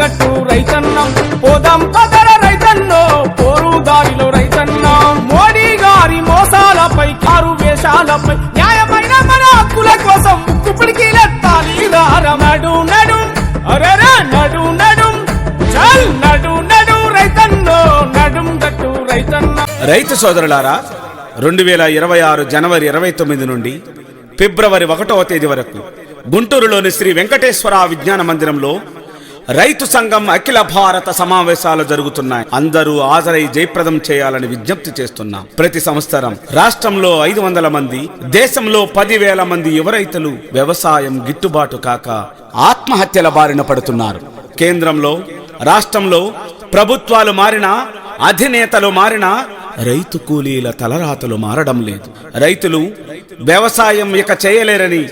గట్టు రైతన్నం. పోదాం పదర రైతన్నో పోరు దారిలో రైతన్న. మోడీ గారి మోసాలపై కారు వేషాలపై న్యాయమైన మన హక్కుల కోసం ముక్కు పిడికి నడు నడు అరరా నడు నడు చల్ నడు నడు రైతన్నో నడుం గట్టు రైతన్న. రైతు సోదరులారా రెండు వేల ఇరవై ఆరు జనవరి ఇరవై తొమ్మిది నుండి ఫిబ్రవరి ఒకటవ తేదీ వరకు గుంటూరులోని శ్రీ వెంకటేశ్వర విజ్ఞాన మందిరంలో రైతు సంఘం అఖిల భారత సమావేశాలు జరుగుతున్నాయి. అందరూ హాజరై జయప్రదం చేయాలని విజ్ఞప్తి చేస్తున్నాం. ప్రతి సంవత్సరం రాష్ట్రంలో ఐదు వందల మంది దేశంలో పదివేల మంది యువ రైతులు వ్యవసాయం గిట్టుబాటు కాక ఆత్మహత్యల బారిన పడుతున్నారు. కేంద్రంలో రాష్ట్రంలో ప్రభుత్వాలు మారినా అధినేతలు మారినా రైతు కూలీల తలరాతలు మారడం లేదు. రైతులు వ్యవసాయం ఇక చేయలేరని